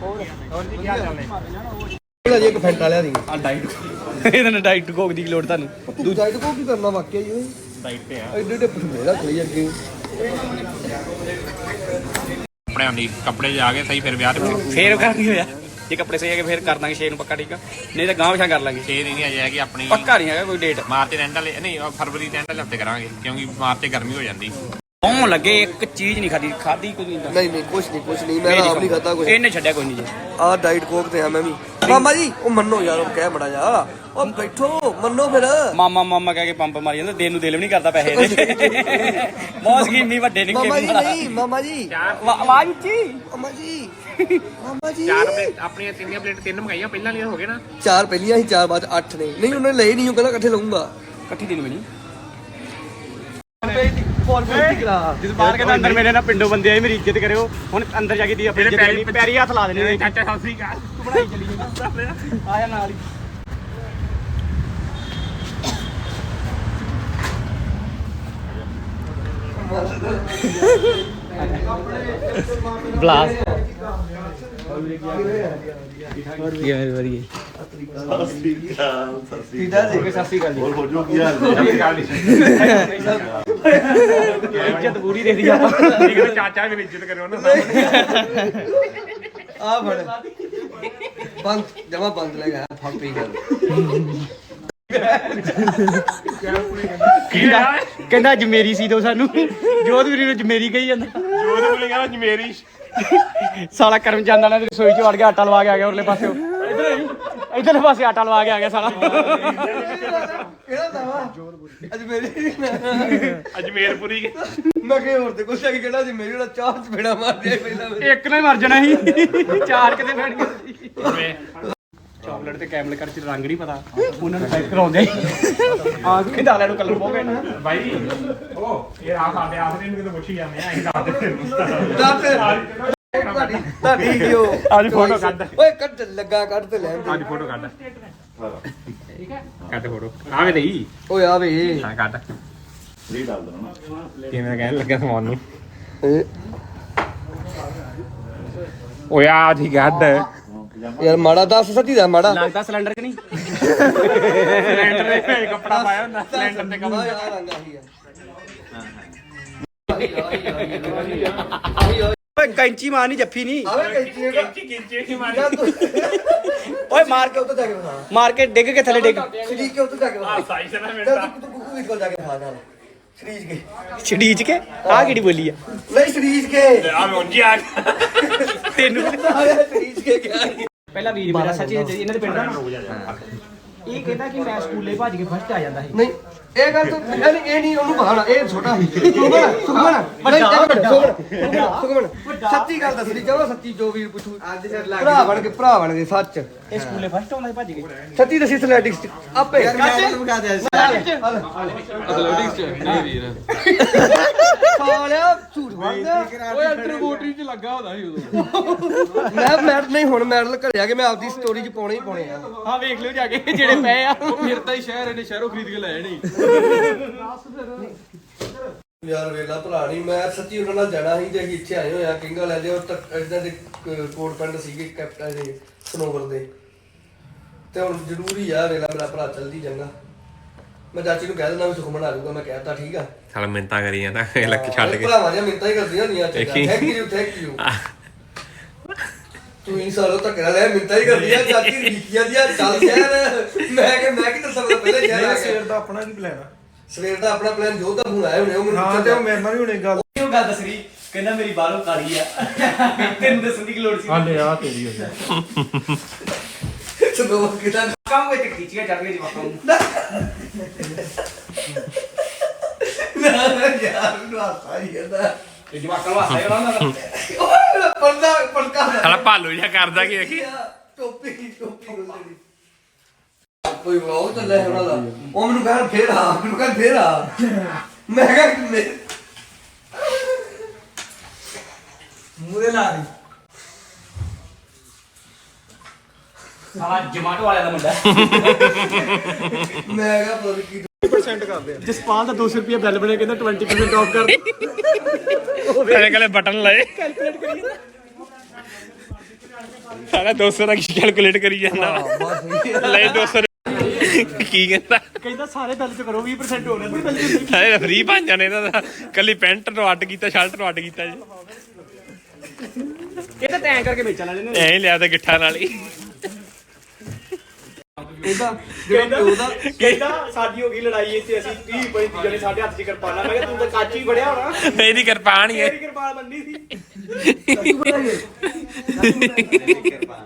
ਹੋਰ ਜੀ ਕੀ ਹਾਲ ਚਾਲ ਨੇ? ਇਹਦਾ ਜੇ ਇੱਕ ਫੈਂਟ ਵਾਲਿਆ ਦੀ। ਆ ਡਾਈਟ ਇਹਦੇ ਨਾਲ ਡਾਈਟ ਕੋਕ ਦੀ ਕੀ ਲੋੜ ਤੁਹਾਨੂੰ। ਤੂੰ ਡਾਈਟ ਕੋ ਕੀ ਕਰਨਾ ਵਾਕਿਆ ਜੀ ਸਾਈਡ ਤੇ ਆ। ਐਡੇ ਐਡੇ ਅੱਗੇ। ਕੱਪੜੇ ਆਉਂਦੀ ਕੱਪੜੇ ਜਾ ਕੇ ਸਹੀ ਫਿਰ ਵਿਆਹ ਤੇ ਫੇਰ। ਕਰ ਨਹੀਂ ਹੋਇਆ। ਜੇ ਕੱਪੜੇ ਸਹੀ ਹੈਗੇ ਫੇਰ ਕਰ ਦਾਂਗੇ ਛੇ ਨੂੰ ਪੱਕਾ ਠੀਕ ਆ? ਨਹੀਂ ਤਾਂ ਗਾਂਵ ਛਾ ਕਰ ਲਾਂਗੇ। ਛੇ ਦਿਨ ਹੀ ਅਜੇ ਹੈਗੀ ਆਪਣੀ ਪੱਕਾ ਨਹੀਂ ਹੈਗਾ ਕੋਈ ਡੇਟ ਮਾਰਚ ਦੇ ਐਂਡ ਵਾਲੇ ਨਹੀਂ ਉਹ ਫਰਵਰੀ ਦੇ ਐਂਡ ਵਾਲੇ ਹਫ਼ਤੇ ਕਰਾਂਗੇ ਕਿਉਂਕਿ ਮਾਰਚ ਤੇ ਗਰਮੀ ਹੋ ਜਾਂਦੀ। ਪੌਂ ਲੱਗੇ ਇੱਕ ਚੀਜ਼ ਨਹੀਂ ਖਾਦੀ ਖਾਦੀ ਕੋਈ ਨਹੀਂ। ਨਹੀਂ ਨਹੀਂ ਕੁਛ ਨਹੀਂ ਕੁਛ ਨਹੀਂ ਮੈਂ ਤਾਂ ਆਪ ਨਹੀਂ ਖਾਦਾ ਕੁਛ। ਇਹਨੇ ਛੱਡਿਆ ਕੋਈ ਨਹੀਂ ਜੀ। ਆ ਡਾਈਟ ਕੋਕ ਤੇ ਆ ਮੈਂ ਵੀ। ਮਾਮਾ ਜੀ ਉਹ ਮੰਨੋ ਯਾਰ ਉਹ ਕਹਿ ਮੜਾ ਜਾ। ਉਹ ਬੈਠੋ ਮੰਨੋ ਫਿਰ। ਮਾਮਾ ਮਾਮਾ ਕਹਿ ਕੇ ਪੰਪ ਮਾਰੀ ਜਾਂਦਾ ਦੇਣ ਨੂੰ ਦਿਲ ਵੀ ਨਹੀਂ ਕਰਦਾ ਪੈਸੇ ਇਹਦੇ ਬਹੁਤ ਸਕੀਮੀ ਵੱਡੇ ਨਿੱਕੇ ਮਾਮਾ ਜੀ ਨਹੀਂ ਮਾਮਾ ਜੀ। ਆਵਾਜ਼ ਉੱਚੀ। ਮਾਮਾ ਜੀ ਮਾਮਾ ਜੀ। ਚਾਰ ਪਲੇਟ ਆਪਣੀਆਂ ਤਿੰਨੀਆਂ ਪਲੇਟ ਤਿੰਨ ਮੰਗਾਈਆਂ ਪਹਿਲਾਂ ਵਾਲੀਆਂ ਹੋ ਗਏ ਨਾ। ਚਾਰ ਪਹਿਲੀਆਂ ਸੀ ਚਾਰ ਬਾਅਦ ਅੱਠ ਨੇ। ਨਹੀਂ ਉਹਨੇ ਲਏ ਨਹੀਂ ਉਹ ਕਹਿੰਦਾ ਇਕੱਠੇ ਲਊਂਗਾ। ਇਕੱਠੀ ਦੇਣੀ ਮੈਨੂੰ ਜਿਸ ਬਾਹਰ ਕੇ ਅੰਦਰ ਮੇਰੇ ਨਾਲ ਪਿੰਡੋਂ ਬੰਦੇ ਆਏ ਮੇਰੀ ਇੱਜ਼ਤ ਕਰਿਓ। ਹੁਣ ਅੰਦਰ ਜਾ ਕੇ ਦੀ ਆਪਣੀ ਇੱਜ਼ਤ ਕਰਨੀ ਪੈਰੀ ਹੱਥ ਲਾ ਦੇਣੇ ਚਾਚਾ ਸਤਿ ਸ੍ਰੀ ਅਕਾਲ। ਤੂੰ ਬਣਾਈ ਚਲੀ ਜਾਂਦਾ ਆਇਆ ਨਾਲ ਹੀ। ਬਲਾਸ ਕੀ ਹੈ ਵਧੀਆ ਠੀਦਾ ਜੀ ਸਤਿ ਸ਼੍ਰੀ ਅਕਾਲ ਜੀ ਇੱਜ਼ਤ ਪੂਰੀ ਦੇ ਦੀ ਆਪਾਂ ਠੀਕ ਹੈ ਚਾਚਾ ਮੇਰੀ ਇੱਜ਼ਤ ਕਰਿਓ ਨਾ ਆ ਫੜ ਬੰਦ ਜਮਾ ਬੰਦ ਲੈ ਗਿਆ ਫੱਕ ਕਹਿੰਦਾ? ਕਹਿੰਦਾ ਜਮੇਰੀ ਸੀ ਦੋ ਸਾਨੂੰ। ਜੋਧ ਨੂੰ ਜਮੇਰੀ ਕਹੀ ਜਾਂਦਾ। ਜੋਦ ਕਹਿੰਦਾ ਜਮੇਰੀ। ਸਾਲਾ ਕਰਮ ਚੰਦ ਵਾਲਾ ਦੀ ਰਸੋਈ ਚ ਵੜ ਗਿਆ ਆਟਾ ਲਵਾ ਕੇ ਆ ਗਿਆ ਉਰਲੇ ਪਾਸੇ। ਇਧਰਲੇ ਪਾਸੇ ਆਟਾ ਲਵਾ ਕੇ ਆ ਗਿਆ ਸਾਲਾ। ਕਿਹੜਾ ਦਾਵਾ ਅੱਜ ਮੇਰੀ ਅਜਮੇਰਪੁਰੀ ਮੈਂ ਕਿਹਾ ਹੋਰ ਤੇ ਕੁਛ ਆ ਕਿਹੜਾ ਜੀ ਮੇਰੇ ਜਿਹੜਾ ਚਾਹ ਚ ਮਾਰ ਦਿਆ ਪਹਿਲਾਂ। ਮੇਰੇ। ਇੱਕ ਨੇ ਮਰ ਜਾਣਾ ਸੀ। ਚਾਰ ਕਿਤੇ ਬੈਠ ਗਏ ਚਾਕਲੇਟ ਤੇ ਕੈਮਲ ਕਰ ਚ ਰੰਗ ਨਹੀਂ ਪਤਾ। ਉਹਨਾਂ ਨੂੰ ਪੈਕ ਕਰਾਉਂਦੇ ਆ ਕੇ ਦਾਲਿਆਂ ਨੂੰ ਕਲਰ ਪਾਉਗੇ ਬਾਈ ਉਹ ਇਹ ਆ ਸਾਡੇ ਆਖਦੇ ਨੂੰ ਕਿਤੇ ਪੁੱਛੀ ਜਾਂਦੇ ਆ ਅਸੀਂ ਦੱਸ ਦੇ ਤੁਹਾਡੀ ਤੁਹਾਡੀ ਉਹ ਅੱਜ ਫੋਟੋ ਕੱਢ। ਓਏ ਕੱਢ ਲੱਗਾ ਕੱਢ ਤੇ ਲੈ ਅੱਜ ਫੋਟੋ ਕੱਢ। ਠੀਕ ਹੈ। ਕੱਢ ਫੋਟੋ ਆਵੇ ਲਈ ਓਏ ਆ ਵੇ। ਹਾਂ ਕੱਢ। ਰੀ ਡਾਲ ਦੇਣਾ ਕਿਵੇਂ ਕਹਿਣ ਲੱਗਾ ਸਮਾਨ ਨੂੰ? ਇਹ। ਓਏ ਆ ਜੀ ਕੱਢ ਯਾਰ ਮਾੜਾ ਦੱਸ ਸੱਚੀ ਦਾ ਮਾੜਾ। ਲੱਗਦਾ ਸਿਲੰਡਰ ਕਿ ਨਹੀਂ? ਸਿਲੰਡਰ ਦੇ ਵਿੱਚ ਕੱਪੜਾ ਪਾਇਆ ਹੁੰਦਾ ਸਿਲੰਡਰ ਤੇ ਆ ਯਾਰ ਰੰਗ ਆਹੀ ਆ ਓਏ ਕੈਂਚੀ ਮਾਰਨੀ ਜੱਫੀ ਨਹੀਂ ਆਵੇ ਕੈਂਚੀ ਕਿੰਚੀ ਕਿੰਚੀ ਨਹੀਂ ਮਾਰੀ। ਓਏ ਮਾਰ ਕੇ ਉੱਤੇ ਜਾ ਕੇ ਵਿਖਾ। ਮਾਰ ਕੇ ਡਿੱਗ ਕੇ ਥੱਲੇ ਡਿੱਗ। ਸ਼ਰੀਕ ਕੇ ਉੱਤੇ ਜਾ ਕੇ ਵਿਖਾ। ਸਾਈ ਸਨਾ ਮਿੰਟਾ ਤੂੰ। ਤੂੰ ਕੁੱਕੂ ਵੀ ਕੋਲ ਜਾ ਕੇ ਵਿਖਾ ਨਾਲ। ਸ਼ਰੀਜ ਕੇ। ਆ ਕਿਹੜੀ ਬੋਲੀ ਆ? ਨਹੀਂ ਸ਼ਰੀਜ ਕੇ। ਆ ਮੈਂ ਉਂਝ ਆ ਤੈਨੂੰ ਸ਼ਰੀਜ ਕੇ ਗਿਆ ਪਹਿਲਾਂ ਵੀਰ ਮੇਰਾ ਸੱਚੀ ਇਹਨਾਂ ਦੇ ਪਿੰਡ ਦਾ ਇਹ ਕਹਿੰਦਾ ਕਿ ਮੈਂ ਸਕੂਲੇ ਭੱਜ ਕੇ ਫਸਟ ਆ ਜਾਂਦਾ ਸੀ। ਨਹੀਂ ਇਹ ਗੱਲ ਤਾਂ ਇਹ ਨਹੀਂ ਇਹ ਨਹੀਂ ਉਹਨੂੰ ਬਹਾਨਾ ਇਹ ਛੋਟਾ ਸੁਖਮਨ ਸੁਖਮਨ ਵੱਡਾ ਸੁਖਮਨ ਸੁਖਮਨ ਸੱਚੀ ਗੱਲ ਦੱਸਣੀ ਚਾਹੋ ਸੱਚੀ ਜੋ ਵੀਰ ਪੁੱਛੂ। ਭਰਾ ਬਣ ਕੇ ਭਰਾ ਬਣ ਕੇ ਸੱਚ। ਇਹ ਸਕੂਲੇ ਫਸਟ ਆਉਂਦਾ ਭੱਜ ਕੇ ਸੱਚੀ ਦੱਸੀ ਸਲੈਟਿਕਸ ਆਪੇ। ਸਾਲਿਆ ਝੂਠ ਮਾਰਦਾ ਓਏ ਅੰਡਰ ਵੋਟਰੀ ਚ ਲੱਗਾ ਹੁੰਦਾ ਸੀ ਉਦੋਂ। ਮੈਂ ਮੈਂ ਨਹੀਂ ਹੁਣ ਮੈਡਲ ਘਰੇ ਆ ਕੇ ਮੈਂ ਆਪਦੀ ਸਟੋਰੀ ਚ ਪਾਉਣੇ ਹੀ ਪਾਉਣੇ ਆ। ਹਾਂ ਵੇਖ ਲਿਓ ਜਾ ਕੇ ਜਿਹੜੇ ਪਏ ਆ। ਫਿਰ ਤਾਂ ਹੀ ਸ਼ਹਿਰ ਇਹਨੇ ਸ਼ਹਿਰੋਂ ਖਰੀਦ ਕੇ ਲੈ ਜਾਣੀ। ਯਾਰ ਵੇਲਾ ਭਰਾ ਨਹੀਂ ਮੈਂ ਸੱਚੀ ਉਹਨਾਂ ਨਾਲ ਜਾਣਾ ਸੀ ਤੇ ਅਸੀਂ ਇੱਥੇ ਆਏ ਹੋਏ ਆ ਕਿੰਗਾ ਲੈ ਦੇ ਉਹ ਇਦਾਂ ਦੇ ਕੋਟ ਪੈਂਟ ਸੀਗੇ ਕੈਪਟਨ ਦੇ ਸਨੋਵਰ ਦੇ। ਤੇ ਹੁਣ ਜ਼ਰੂਰੀ ਆ ਵੇਲਾ ਮੇਰਾ ਭਰਾ ਚਲਦੀ ਚੰਗਾ। ਮੈਂ ਚਾਚੀ ਨੂੰ ਕਹਿ ਦਿੰਦਾ ਵੀ ਸੁਖਮਨ ਆ ਜਾਊਗਾ ਮੈਂ ਕਹਿਤਾ ਠੀਕ ਆ। ਸਾਲਾ ਮਿੰਤਾ ਕਰੀ ਜਾਂਦਾ ਇਹ ਲੱਕ ਛੱਡ ਕੇ। ਭਰਾਵਾਂ ਦੀਆਂ ਮਿੰਤਾਂ ਹੀ ਕਰਦੀਆਂ ਹੁੰਦੀਆਂ ਦੇਖੀ। ਥੈਂਕ ਯੂ ਥੈਂਕ ਯੂ ਤੂੰ ਹੀ ਸਾਲੋ ਧੱਕੇ ਨਾਲ ਲੈ ਮਿੰਤਾਂ ਹੀ ਕਰਦੀਆਂ ਚਾਚੀ ਰੀਕੀਆਂ ਦੀਆਂ ਚੱਲ ਸ਼ਹਿਰ। ਮੈਂ ਕਿ ਮੈਂ ਕਿ ਦੱਸਾਂ ਪਹਿਲੇ ਸ਼ਹਿਰ ਆ ਸਵੇਰ ਗਿਆ? ਦਾ ਆਪਣਾ ਕੀ ਪਲਾਨ ਆ? ਸਵੇਰ ਦਾ ਆਪਣਾ ਪਲਾਨ ਜੋ ਤਾਂ ਫੋਨ ਆਇਆ ਹੁਣੇ ਉਹ ਮੈਨੂੰ ਹਾਂ ਤੇ ਉਹ ਮੇਰੇ ਨਾਲ ਵੀ ਹੁਣੇ ਗੱਲ। ਉਹ ਗੱਲ ਦੱਸ ਰਹੀ? ਕਹਿੰਦਾ ਮੇਰੀ ਬਾਹਰੋਂ ਕਾਲੀ ਆ। ਤੈਨੂੰ ਦੱਸਣ ਦੀ ਕੀ ਲੋੜ ਸੀ? ਹਾਲੇ ਆ ਤੇਰੀ ਹੋ ਗਈ ਸਨੋਵਰ ਕਿਦਾਂ ਕੰਮ ਵਿੱਚ ਖਿੱਚੀਆਂ ਚੜ ਗਏ ਜਵਾਕਾਂ ਨੂੰ ਨਾ ਯਾਰ ਨੂੰ ਹਾਸਾ ਹੀ ਜਾਂਦਾ। ਤੇ ਜਵਾਕਾਂ ਨੂੰ ਹਾਸਾ ਹੀ ਉਹਨਾਂ ਦਾ। ਓਏ ਪਰਦਾ ਪੜਕਾ ਸਾਲਾ ਭਾਲੂ ਜਿਹਾ ਕਰਦਾ ਕੀ ਦੇਖੀ? ਟੋਪੀ ਟੋਪੀ ਉਹਦੀ ਕੋਈ ਵਾਉ ਤਾਂ ਲੈ ਉਹਨਾਂ ਦਾ। ਉਹ ਮੈਨੂੰ ਕਹਿਣ ਫੇਰ ਆ ਮੈਨੂੰ ਕਹਿਣ ਫੇਰ ਆ। ਮੈਂ ਕਿਹਾ ਕਿ ਮੇ ਮੂਰੇ ਲਾ ਦੀ। ਸਾਲਾ ਜਮਾਟੋ ਵਾਲਿਆਂ ਦਾ ਮੁੰਡਾ। ਮੈਂ ਕਿਹਾ ਜਸਪਾਲ ਦਾ 200 ਰੁਪਏ ਬਿੱਲ ਬਣੇ ਕਹਿੰਦਾ 20% ਆਫ ਕਰ। ਕਲੇ ਕਲੇ ਬਟਨ ਲਾਏ ਸਾਲਾ 200 ਦਾ ਕੀ ਕੈਲਕੂਲੇਟ ਕਰੀ ਜਾਂਦਾ। ਲੈ 200 ਕੀ ਕਹਿੰਦਾ? ਕਹਿੰਦਾ ਸਾਰੇ ਬਿੱਲ ਚ ਕਰੋ 20% ਹੋ ਰਿਹਾ ਬਿੱਲ ਚ। ਸਾਰੇ ਫ੍ਰੀ ਬਣ ਜਾਣੇ ਇਹਨਾਂ ਦਾ। ਕੱਲੀ ਪੈਂਟ ਨੂੰ ਅੱਡ ਕੀਤਾ ਸ਼ਰਟ ਨੂੰ ਅੱਡ ਕੀਤਾ ਜੀ। ਇਹ ਤਾਂ ਤੈਂ ਕਰਕੇ ਵੇਚਣ ਵਾਲੇ ਨੇ। ਐਂ ਹੀ ਲਿਆ ਤੇ ਗਿੱਠਾ ਨਾਲ ਹੀ। ਕਹਿੰਦਾ ਜਿਹੜਾ ਪਿਓ ਦਾ ਕਹਿੰਦਾ ਸਾਡੀ ਹੋ ਗਈ ਲੜਾਈ ਇੱਥੇ ਅਸੀਂ 30 35 ਜਣੇ ਸਾਡੇ ਹੱਥ 'ਚ ਕਿਰਪਾਨਾਂ ਮੈਂ ਕਿਹਾ ਤੂੰ ਤਾਂ ਕੱਚ ਹੀ ਬੜਿਆ ਹੋਣਾ। ਇਹਦੀ ਕਿਰਪਾਨ ਹੀ ਹੈ। ਤੇਰੀ ਕਿਰਪਾਨ ਬੰਨੀ ਸੀ।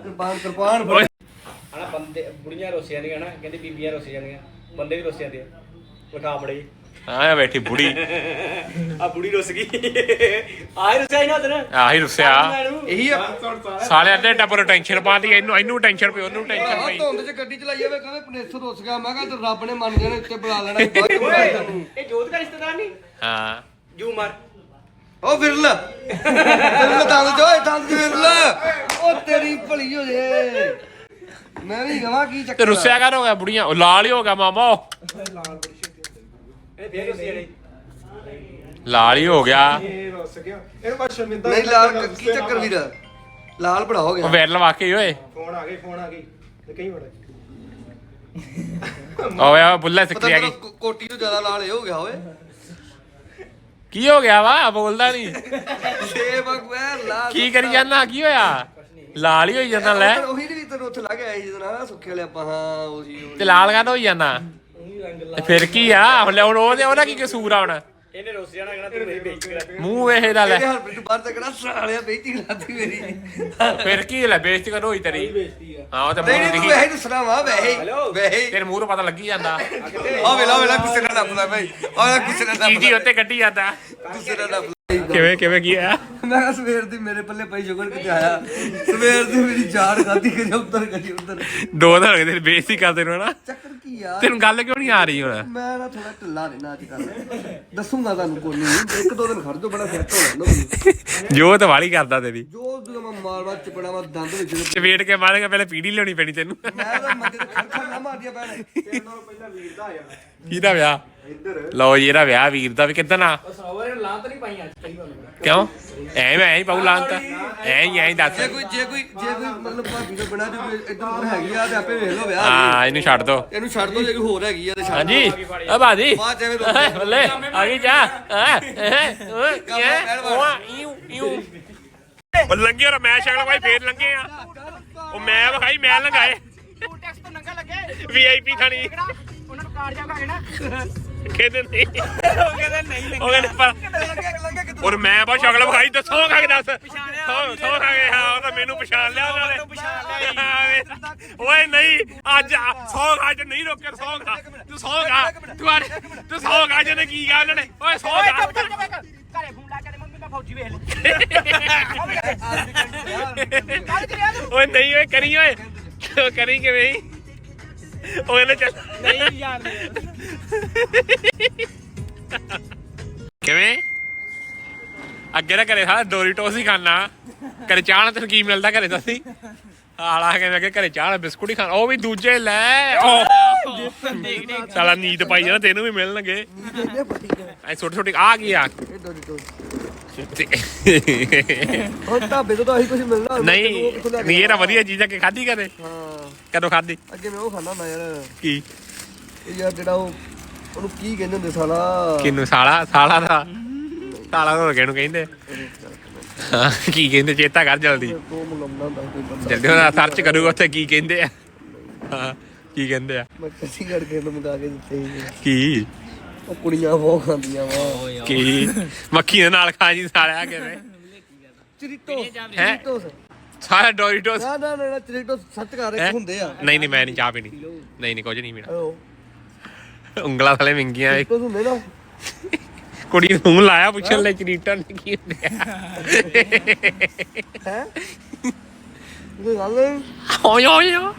ਕਿਰਪਾਨ ਕਿਰਪਾਨ ਫੜ ਹਣਾ ਬੰਦੇ ਬੁੜੀਆਂ ਰੋਸੀਆਂ ਨਾ ਕਹਿੰਦੇ ਬੀਬੀਆਂ ਰੋਸੀਆਂ ਦੀਆਂ ਬੰਦੇ ਵੀ ਰੋਸੀਆਂ ਦੇ ਵਿਖਾ ਬੜੇ। ਆਹ ਬੈਠੀ ਬੁੜੀ। ਆ ਬੁੜੀ ਰੁੱਸ ਗਈ। ਆਏ ਰੁੱਸਿਆ ਹੀ ਨਾ ਤੇਰਾ ਆਹੀ ਰੁੱਸਿਆ। ਇਹੀ ਆ। ਸਾਲੇ ਅੱਧੇ ਟੱਬਰ ਟੈਨਸ਼ਨ ਪਾਤੀ ਇਹਨੂੰ ਇਹਨੂੰ ਟੈਨਸ਼ਨ ਪਈ ਉਹਨੂੰ ਟੈਨਸ਼ਨ ਆਹ ਪਈ। ਧੁੰਦ ਚ ਗੱਡੀ ਚਲਾਈ ਜਾਵੇ ਕਹਿੰਦੇ ਪਨੇਸਰ ਰੁੱਸ ਗਿਆ। ਮੈਂ ਕਿਹਾ ਤੇ ਰੱਬ ਨੇ ਮੰਨ ਜਾਣਾ ਇੱਥੇ ਬੁਲਾ ਲੈਣਾ ਬਾਅਦ ਚ ਬੁਲਾ ਲੈਣਾ ਤੂੰ ਇਹ ਜੋਤ ਦਾ ਰਿਸ਼ਤੇਦਾਰ ਨਹੀਂ? ਹਾਂ। ਜੂ ਮਾਰ। ਉਹ ਵਿਰਲ। ਵਿਰਲ ਦੰਦ ਜੋਏ ਦੰਦ ਵਿਰਲ। ਉਹ ਤੇਰੀ ਭਲੀ ਹੋ ਜੇ। ਮੈਂ ਵੀ ਕਹਾਂ ਕੀ ਚੱਕਰ ਤੇ ਆ? ਰੁੱਸਿਆ ਕਰ ਹੋ ਗਿਆ ਬੁੜੀਆਂ? ਉਹ ਲਾਲ ਹੀ ਹੋ ਗਿਆ ਮਾਮਾ ਉਹ। ਇਹ ਫੇਰ ਲਾਲ ਹੀ ਹੋ ਗਿਆ। ਇਹ ਰੁੱਸ ਗਿਆ ਇਹਨੂੰ ਬਸ ਸ਼ਰਮਿੰਦਾ ਨਹੀਂ ਲਾਲ ਕੀ ਚੱਕਰ ਵੀਰ? ਲਾਲ ਬੜਾ ਹੋ ਉਹ ਗਿਆ ਵੈਰਲ ਵਾਕਈ ਓਏ। ਫੋਨ ਆ ਗਏ ਫੋਨ ਆ ਗਈ। ਤੇ ਕਈ ਬੜਾ ਓਏ ਆ ਬੁੱਲਾ ਪਤਾ ਸਿੱਖਿਆ ਕੀ? ਕੋ- ਕੋਟੀ ਤੋਂ ਜ਼ਿਆਦਾ ਲਾਲ ਇਹ ਹੋ ਗਿਆ ਓਏ। ਕੀ ਹੋ ਗਿਆ ਵਾ? ਬੋਲਦਾ ਨਹੀਂ ਛੇ ਬਗਵੈਰ ਲਾਲ ਕੀ ਕਰੀ ਜਾਂਦਾ ਕੀ ਹੋਇਆ? ਲਾਲ ਹੀ ਹੋਈ ਜਾਂਦਾ ਲੈ। ਉਹੀ ਨਹੀਂ ਤੈਨੂੰ ਉੱਥੇ ਲੱਗ ਆਇਆ ਜਦੋਂ ਨਾ ਸੁੱਕੇ ਵਾਲੇ ਆਪਾਂ ਹਾਂ ਉਹੀ ਉਹੀ। ਤੇ ਲਾਲ ਕਾਹਦਾ ਹੋਈ ਜਾਂਦਾ? ਤੇ ਫਿਰ ਕੀ ਆ? ਹੁਣ ਲੈ ਹੁਣ ਉਹਦੇ ਉਹਦਾ ਕੀ ਕਸੂਰ ਆ ਹੁਣ? ਇਹਨੇ ਰੋਸ ਜਾਣਾ ਕਹਿਣਾ ਤੂੰ ਮੇਰੀ ਬੇਇੱਜ਼ਤੀ ਕਰਾ ਮੂੰਹ ਵੇਖ ਦਾ ਲੈ। ਇਹਦੇ ਹਰਪ੍ਰੀਤ ਨੂੰ ਬਾਹਰ ਤੱਕ ਨਾ ਸਾਲਿਆ ਬੇਇੱਜ਼ਤੀ ਲਾਤੀ ਮੇਰੀ। ਫਿਰ ਕੀ ਲੈ ਬੇਇੱਜ਼ਤੀ ਕਰੋ ਹੋਈ ਤੇਰੀ। ਹਾਂ ਉਹ ਤੇ ਨਹੀਂ ਮੂੰਹ ਨਹੀਂ ਤੂੰ ਦਿਖੀ। ਵੈਸੇ ਦੱਸਣਾ ਵਾ ਵੈਸੇ ਵੈਸੇ ਤੇਰੇ ਮੂੰਹ ਤੋਂ ਪਤਾ ਲੱਗੀ ਜਾਂਦਾ। ਆ ਵੇਲਾ ਵੇਲਾ ਗੁੱਸੇ ਨਾਲ ਨੱਪਦਾ ਭਾਈ। ਆ ਗੁੱਸੇ ਨਾਲ ਚੀਜੀ ਨੱਪਦਾ। ਉੱਤੇ ਕੱਢੀ ਜਾਂਦਾ। ਗੁੱਸੇ ਨਾਲ ਨੱਪਦਾ। ਕਿਵੇਂ ਕਿਵੇਂ ਕੀ ਆ ਮੈਂ ਕਿਹਾ ਸਵੇਰ ਦੀ ਮੇਰੇ ਪੱਲੇ ਪਈ ਸ਼ੁਗਰ ਕਿਤੇ ਆਇਆ। ਸਵੇਰ ਦੀ ਮੇਰੀ ਜਾਨ ਖਾਦੀ ਕਦੇ ਉੱਤਰ ਕਦੇ ਉੱਤਰ ਦੋ ਦਿਨ ਹੋ ਗਏ ਤੇਰੀ ਬੇਇੱਜ਼ਤੀ ਕਰਦੇ ਨੂੰ ਹਨਾ? ਚੱਕਰ ਕੀ ਆ? ਤੈਨੂੰ ਗੱਲ ਕਿਉਂ ਨਹੀਂ ਆ ਰਹੀ ਹੁਣ? ਮੈਂ ਨਾ ਥੋੜਾ ਢਿੱਲਾ ਰਹਿਣਾ ਅੱਜ ਕੱਲ ਦੱਸੂਗਾ ਤੁਹਾਨੂੰ ਕੋਈ ਨਹੀਂ। ਇੱਕ ਦੋ ਦਿਨ ਖੜ ਜਾ ਬੜਾ ਫਿੱਟ ਹੋ ਜਾਂਦਾ ਮੈਨੂੰ ਜੋ ਤੇ ਵਾਲੀ ਕਰਦਾ ਤੇਰੀ। ਜੋ ਜਦੋਂ ਮੈਂ ਮਾਰਵਾ ਚਪੜਾ ਵਾ ਦੰਦ ਵਿੱਚ ਚਵੇਟ ਕੇ ਮਾਰੇਗਾ ਪਹਿਲੇ ਪੀੜੀ ਲਿਆਉਣੀ ਪੈਣੀ ਤੈਨੂੰ। ਮੈਂ ਤਾਂ ਮੰਦੇ ਤੇ ਖੜ ਨਾ ਮਾਰਦੀਆਂ ਭੈਣ। ਕਿਹਦਾ ਵਿਆਹ? ਲਓ ਜੀ ਇਹਦਾ ਵਿਆਹ ਵੀਰ ਦਾ ਵੀ ਕਿੱਦਣ ਆ? ਸਨੋਵਰ ਲਾਂ ਤਾਂ ਨਹੀਂ ਪਾਈਆਂ ਕਈ ਵਾਰ ਕਿਉਂ? ਐ ਮੈਂ ਐਂ ਪਾਉ ਲਾਂਤ। ਐ ਹੀ ਐਂ ਦੱਸ। ਜੇ ਕੋਈ ਜੇ ਕੋਈ ਜੇ ਕੋਈ ਮਤਲਬ ਭਾਬੀ ਤੋਂ ਬਿਨਾ ਜੋ ਇੱਧਰ ਉੱਧਰ ਹੈਗੀ ਆ ਤੇ ਆਪੇ ਵੇਖ ਲਓ ਵਿਆਹ ਹਾਂ ਇਹਨੂੰ ਛੱਡ ਦੋ। ਇਹਨੂੰ ਛੱਡ ਦੋ ਜੇ ਕੋਈ ਹੋਰ ਹੈਗੀ ਆ ਤੇ ਛੱਡ ਹਾਂਜੀ। ਆ ਬਾਜੀ ਬਾਅਦ ਚ ਐਵੇਂ ਰੋਕ ਬੱਲੇ ਆ ਗਈ ਜਾ ਉਹ ਲੰਗੇ ਔਰ ਮੈਂ ਸ਼ਕਲ ਭਾਈ ਫੇਰ ਲੰਗੇ ਆ। ਉਹ ਮੈਂ ਵਿਖਾਈ ਮੈਂ ਲੰਗਾਏ ਤੂੰ ਟੈਕਸ ਤੋਂ ਨੰਗਾ ਲੱਗੇ ਵੀਆਈਪੀ ਥਾਣੀ। ਉਹਨਾਂ ਨੂੰ ਕਾਰਡ ਜਾ ਨਾ ਕਹਿੰਦੇ ਨਹੀਂ। ਉਹ ਕਹਿੰਦੇ ਨਹੀਂ ਉਹ ਕਹਿੰਦੇ ਪਰ ਔਰ ਮੈਂ ਬਾ ਸ਼ਕਲ ਵਿਖਾਈ ਦੱਸੋ ਖਾ ਦੱਸ। ਸੌ ਸੌ ਖਾ ਹਾਂ, ਉਹ ਤਾਂ ਮੈਨੂੰ ਪਛਾਣ ਲਿਆ ਉਹਨਾਂ ਨੇ। ਓਏ ਨਹੀਂ, ਅੱਜ ਸੌ ਖਾ ਨਹੀਂ ਰੋਕਿਆ, ਸੌ ਖਾ। ਤੂੰ ਸੌ ਖਾ। ਤੂੰ ਅੱਜ ਤੂੰ ਸੌ ਖਾ ਜਨੇ ਕੀ ਗਿਆ ਉਹਨਾਂ ਨੇ? ਓਏ ਸੌ ਓਏ ਘਰੇ ਫੋਨ ਲਾ ਕੇ ਮੰਮੀ ਮੈਂ ਫੌਜੀ ਵੇਖ ਲੈ ਓਏ ਨਹੀਂ ਓਏ ਕਰੀ ਓਏ। ਕਿਉਂ ਕਰੀ ਕਿਵੇਂ ਹੀ ਓਏ ਨਾ ਚੱਲ ਨਹੀਂ ਯਾਰ ਕਿਵੇਂ? ਅੱਗੇ ਨਾ ਘਰੇ ਸਾਰਾ ਡੋਰੀਟੋਸ ਹੀ ਖਾਣਾ ਘਰੇ ਚਾਹ ਨਾਲ ਤੈਨੂੰ ਕੀ ਮਿਲਦਾ ਘਰੇ ਦੱਸੀ? ਆਲਾ ਕੇ ਮੈਂ ਕਿਹਾ ਘਰੇ ਚਾਹ ਨਾਲ ਬਿਸਕੁਟ ਹੀ ਖਾਣਾ। ਉਹ ਵੀ ਦੂਜੇ ਲੈ। ਸਾਲਾ ਨੀਂਦ ਪਾਈ ਜਾਂਦਾ ਤੈਨੂੰ ਵੀ ਮਿਲਣਗੇ। ਐ ਛੋਟੇ ਛੋਟੇ ਆ ਕੀ ਆ? ਹੁਣ ਢਾਬੇ ਤੋਂ ਤਾਂ ਆਹੀ ਕੁਝ ਮਿਲਣਾ ਨਹੀਂ ਨਹੀਂ ਇਹ ਤਾਂ ਵਧੀਆ ਚੀਜ਼ਾਂ ਕਿ ਖਾਧੀ ਕਦੇ? ਹਾਂ। ਕਦੋਂ ਖਾਧੀ? ਅੱਗੇ ਮੈਂ ਉਹ ਖਾਣਾ ਹੁੰਦਾ ਯਾਰ। ਕੀ? ਇਹ ਯਾਰ ਜਿਹੜਾ ਉਹ ਉਹਨੂੰ ਕੀ ਕਹਿੰਦੇ ਹੁੰਦੇ ਸਾਲਾ? ਕਿਨੂੰ ਸਾਲਾ? ਸਾਲਾ ਦਾ? ਸਾਲਾ ਹੋਰ ਕਿਹਨੂੰ ਕਹਿੰਦੇ? ਹਾਂ, ਕੀ ਕਹਿੰਦੇ? ਚੇਤਾ ਕਰ ਜਲਦੀ। ਤੋਂ ਮੰਗਾਉਂਦਾ ਹੁੰਦਾ ਕੋਈ ਬੰਦਾ। ਜਲਦੀ ਉਹਨਾਂ ਸਰਚ ਕਰੂਗਾ ਉੱਥੇ ਕੀ ਕਹਿੰਦੇ ਆ। ਹਾਂ ਕੀ ਕਹਿੰਦੇ ਆ। ਮੈਂ ਕੱਸੀ ਕਰਕੇ ਇਹਨੂੰ ਮੰਗਾ ਕੇ ਦਿੱਤੇ ਸੀ। ਕੀ? ਉਹ ਕੁੜੀਆਂ ਬਹੁਤ ਖਾਂਦੀਆਂ ਵਾ। ਕੀ? ਮੱਖੀ ਦੇ ਨਾਲ ਖਾ ਜੀ ਸਾਲਿਆ ਕਿਵੇਂ? ਚਿਰੀਟੋਸ ਹੈਂ? ਚਿਰੀਟੋਸ। ਸਾਰਾ ਡੋਰੀਟੋਸ। ਨਾ ਨਾ ਨਾ ਚਿਰੀਟੋਸ ਸੱਚ ਕਰ ਹੈਂ? ਇੱਕ ਹੁੰਦੇ ਆ। ਨਹੀਂ ਨਹੀਂ ਮੈਂ ਨਹੀਂ ਚਾਹ ਪੀਣੀ। ਨਹੀਂ ਨਹੀਂ ਕੁਝ ਨਹੀਂ ਪੀਣਾ। ਉਹ ਉਂਗਲਾਂ ਥਲੇ ਵਿੰਗੀਆਂ ਇਹ। ਚਿਰੀਟੋਸ ਹੁੰਦੇ ਨਾ। ਕੁੜੀ ਨੂੰ ਮੂੰਹ ਲਾਇਆ ਪੁੱਛਣ ਲਈ ਚਰੀਟਾ ਨੇ ਕੀ ਹੁੰਦੇ ਆ। ਹੈ? ਇਹ ਗੱਲ ਹੈ ਓਏ ਓਏ ਓਏ।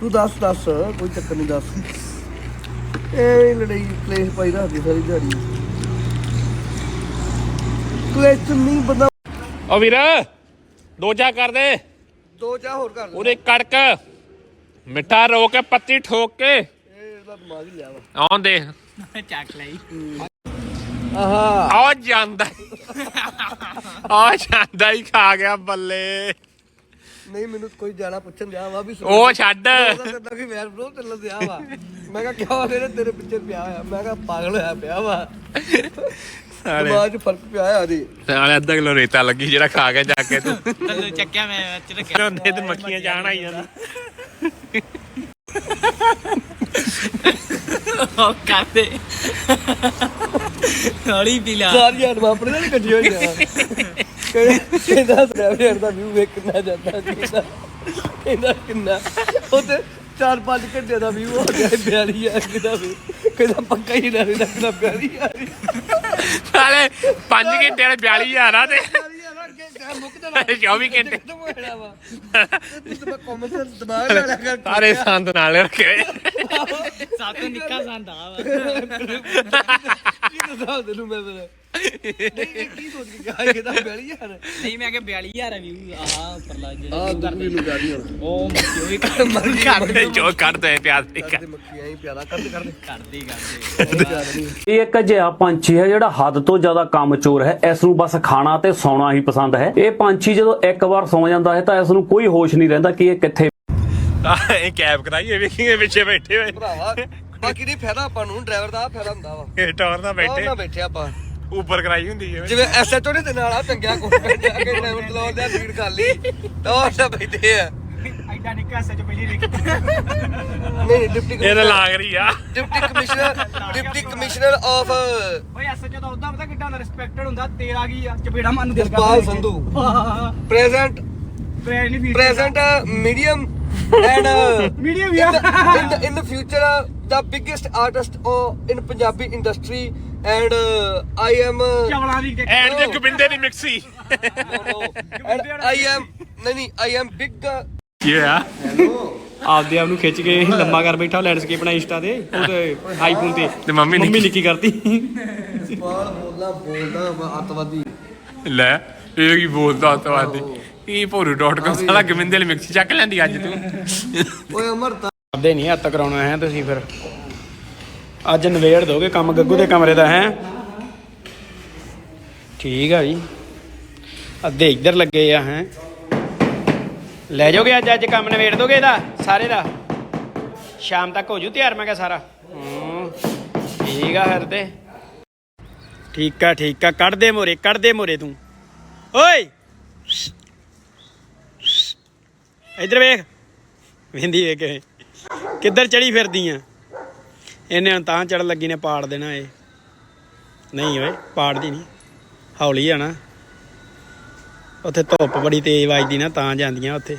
ਤੂੰ ਦੱਸ ਦੱਸ ਕੋਈ ਚੱਕਰ ਨਹੀਂ ਦੱਸ। ਇਹ ਲੜਾਈ ਕਲੇਸ਼ ਪਾਈ ਰੱਖਦੀ ਸਾਰੀ ਦਿਹਾੜੀ। ਕਲੇਸ਼ ਨਹੀਂ ਬੰਦਾ ਓ ਵੀਰ ਦੋ ਚਾਹ ਕਰ ਦੇ। ਦੋ ਚਾਹ ਹੋਰ ਕਰ ਲੈ। ਉਹਦੇ ਕੜਕ। ਮਿੱਠਾ ਰੋ ਕੇ ਪੱਤੀ ਠੋਕ ਕੇ। ਇਹ ਇਹਦਾ ਦਿਮਾਗ ਹੀ ਲਿਆ ਵਾ। ਆਉਂ ਦੇ। ਚੱਕ ਲਈ। ਆਹਾ। ਆ ਜਾਂਦਾ ਆ ਜਾਂਦਾ ਹੀ ਖਾ ਗਿਆ ਬੱਲੇ। ਨਹੀਂ ਮੈਨੂੰ ਕੋਈ ਜਾਣਾ ਪੁੱਛਣ ਦਿਆ ਵਾ ਵੀ ਉਹ ਛੱਡ। ਕਰਦਾ ਕਿ ਮੈਂ ਬ్రో ਚੱਲ ਦਿਆ ਵਾ। ਮੈਂ ਕਿਹਾ ਕਿਉਂ ਤੇਰੇ ਤੇਰੇ ਪਿੱਛੇ ਪਿਆ ਹੋਇਆ? ਮੈਂ ਕਿਹਾ ਪਾਗਲ ਹੋਇਆ ਪਿਆ ਵਾ। ਸਾਲੇ ਦਿਮਾਗ 'ਚ ਫ਼ਰਕ ਪਿਆ ਆ ਜੀ। ਸਾਲੇ ਅੱਧਾ ਕਿਲੋ ਰੇਤਾ ਲੱਗੀ ਜਿਹੜਾ ਖਾ ਕੇ ਜਾ ਕੇ ਤੂੰ। ਤੈਨੂੰ ਚੱਕਿਆ ਮੈਂ ਵਿੱਚ ਰੱਖਿਆ। ਉਹਨੇ ਤੇ ਮੱਖੀਆਂ ਜਾਣ ਆਈ ਜਾਂਦਾ ਉਹ ਕਰਦੇ। ਹੌਲੀ ਪੀ ਲਿਆ ਸਾਰੀਆਂ ਨੂੰ ਆਪਣੇ ਨਾਲ ਹੋ ਜਾ ਕਹਿੰਦਾ ਸਨੈਪਚੈਟ ਦਾ ਵਿਊ ਵੇਖ ਕਿੰਨਾ ਜਾਂਦਾ ਕਹਿੰਦਾ? ਕਹਿੰਦਾ ਕਿੰਨਾ? ਉਹ ਤੇ 4-5 ਘੰਟੇ ਦਾ ਵਿਊ ਹੋ ਗਿਆ 42000 ਦਾ ਵੀ ਕਹਿੰਦਾ ਪੱਕਾ ਹੀ ਨਾ ਰਹਿਣਾ 42000 ਸਾਲੇ 5 ਘੰਟੇ ਵਾਲੇ 42000 ਆ ਤੇ। ਮੁੱਕਦਾ 24 ਘੰਟੇ ਤੂੰ ਤਾਂ ਨਾਲ ਸਾਰੇ ਸੰਤ ਨਾਲ ਰੱਖੇ ਹੋਏ। ਸਾਤੋਂ ਨਿੱਕਾ ਸੰਦਾ ਵਾ। ਕੀ ਦੱਸਾਂ ਤੈਨੂੰ ਮੈਂ ਫਿਰ? ਨਹੀਂ ਕੀ ਸੋਚ ਕੇ ਗਿਆ? ਕਿਦਾ 42000 ਨਹੀਂ ਮੈਂ ਕਿਹਾ 42000 ਆ ਵਿਊ ਆਹ ਉੱਪਰ ਲੱਗ ਗਿਆ ਆ ਦੂਜੀ ਨੂੰ ਰਹੀ ਹੁਣ ਉਹ ਮੱਕੀ ਉਹ ਵੀ ਕਰ ਮਰਦੀ ਕਰਦੇ ਜੋ ਕੱਢਦੇ ਪਿਆਰ ਦੀ ਕਰਦੇ ਮੱਖੀਆਂ ਹੀ ਪਿਆਰਾ ਕਰਦੇ ਕਰਦੇ। ਕਰਦੇ ਕਰਦੇ। ਇਹ ਇੱਕ ਅਜਿਹਾ ਪੰਛੀ ਹੈ ਜਿਹੜਾ ਹੱਦ ਤੋਂ ਜ਼ਿਆਦਾ ਕੰਮਚੋਰ ਹੈ। ਇਸ ਨੂੰ ਬਸ ਖਾਣਾ ਤੇ ਸੌਣਾ ਹੀ ਪਸੰਦ ਹੈ। ਇਹ ਪੰਛੀ ਜਦੋਂ ਇੱਕ ਵਾਰ ਸੌ ਜਾਂਦਾ ਹੈ ਤਾਂ ਇਸ ਨੂੰ ਕੋਈ ਹੋਸ਼ ਨਹੀਂ ਰਹਿੰਦਾ ਕਿ ਇਹ ਕਿੱਥੇ ਇਹ ਕੈਬ ਕਰਾਈ ਇਹ ਵੇਖੀਏ ਪਿੱਛੇ ਬੈਠੇ ਹੋਏ। ਭਰਾਵਾ ਬਾਕੀ ਨਹੀਂ ਫਾਇਦਾ ਆਪਾਂ ਨੂੰ ਡਰਾਈਵਰ ਦਾ ਆਹ ਫਾਇਦਾ ਹੁੰਦਾ ਵਾ। ਇਹ ਟੌਰ ਨਾਲ ਬੈਠੇ ਬੈਠੇ। ਨਾ ਬੈਠੇ ਆਪਾਂ। ਉੱਪਰ ਕਰਾਈ ਹੁੰਦੀ ਹੈ। ਜਿਵੇਂ ਐਸਐਚਓ ਨੇ ਤੇ ਨਾਲ ਆ ਟੰਗਿਆ ਕੋਲ ਬੈਠਾ ਕੇ ਡਰਾਈਵਰ ਚਲਾਉਂਦੇ ਆ ਸੀਟ ਖਾਲੀ ਤਾਂ ਉਹ ਸਭ ਬੈਠੇ ਆ ਐਡਾ ਨਿੱਕਾ ਐਸੇ ਚ ਪਹਿਲੀ ਲਿਖ ਨਹੀਂ ਡਿਪਟੀ ਇਹ ਤਾਂ ਲਾਗ ਰਹੀ ਆ। Deputy commissioner deputy commissioner of ਓਏ ਐਸੇ ਚ ਤਾਂ ਉਹਦਾ ਪਤਾ ਕਿੱਡਾ ਰਿਸਪੈਕਟਡ ਹੁੰਦਾ ਤੇਰਾ ਕੀ ਆ? ਚਪੇੜਾ ਮੰਨ ਦਿਲ ਜਸਪਾਲ ਸੰਧੂ। ਪ੍ਰੈਜ਼ੈਂਟ ਪ੍ਰੈਜ਼ ਨਹੀਂ fees present uh, medium and uh, Medium, in, yeah. the, in, the, I am uh, ਚਵਲਾਂ ਦੀ ਐਂਡ ਤੇ ਗੋਬਿੰਦੇ ਦੀ ਮਿਕਸੀ। I am ਨਹੀਂ ਨਹੀਂ I am big uh, ਯਾ ਆਪਦੇ ਆਪ ਨੂੰ ਖਿੱਚ ਕੇ ਲੰਮਾ ਕਰ ਬੈਠਾ ਲੈਂਡਸਕੇਪ ਨਾਲ ਇੰਸਟਾ ਤੇ ਉਹ ਤੇ ਆਈਫੋਨ ਤੇ। ਤੇ ਮੰਮੀ ਨਿੱਕੀ। ਮੰਮੀ ਨਿੱਕੀ ਕਰਤੀ। ਜਸਪਾਲ ਬੋਲਦਾ ਬੋਲਦਾ ਅੱਤਵਾਦੀ। ਲੈ ਇਹ ਕੀ ਬੋਲਦਾ ਤਵਾਦੀ ਕੀ ਭੋਰੂ.com ਸਾਲਾ ਗੋਬਿੰਦੇ ਦੀ ਮਿਕਸੀ ਚੱਕ ਲੈਂਦੀ ਅੱਜ ਤੂੰ। ਓਏ ਅਮਰਤਾ ਆਪਦੇ ਨਹੀਂ ਹੱਥ ਕਰਾਉਣਾ ਹੈ ਤੁਸੀਂ ਫਿਰ। ਅੱਜ ਨਵੇੜ ਦੋਗੇ ਕੰਮ ਗੱਗੂ ਦੇ ਕਮਰੇ ਦਾ, ਹੈ? ਠੀਕ ਆ ਜੀ। ਅੱਧੇ ਇੱਧਰ ਲੱਗੇ ਆ, ਹੈ? ਲੈ ਜਾਓਗੇ ਅੱਜ ਅੱਜ ਕੰਮ ਨਵੇੜ ਦੋਗੇ ਇਹਦਾ, ਸਾਰੇ ਦਾ? ਸ਼ਾਮ ਤੱਕ ਹੋ ਜੂ ਤਿਆਰ, ਮੈਂ ਕਿਹਾ ਸਾਰਾ। ਠੀਕ ਆ ਫਿਰ ਤੇ। ਠੀਕ ਆ ਠੀਕ ਆ, ਕੱਢ ਦੇ ਮੋਰੇ, ਕੱਢ ਦੇ ਮੋਰੇ ਤੂੰ। ਓਏ! ਇੱਧਰ ਵੇਖ। ਵਿੰਦੀ ਵੇਖ ਕਿੱਧਰ ਚੜੀ ਫਿਰਦੀ ਆ? ਇਹਨੇ ਹੁਣ ਤਾਂ ਚੜ ਲੱਗੀ ਨੇ ਪਾੜ ਦੇਣਾ ਇਹ। ਨਹੀਂ ਓਏ, ਪਾੜਦੀ ਨਹੀਂ। ਹੌਲੀ ਆ ਨਾ। ਉੱਥੇ ਧੁੱਪ ਬੜੀ ਤੇਜ਼ ਵੱਜਦੀ ਨਾ ਤਾਂ ਜਾਂਦੀਆਂ ਉੱਥੇ।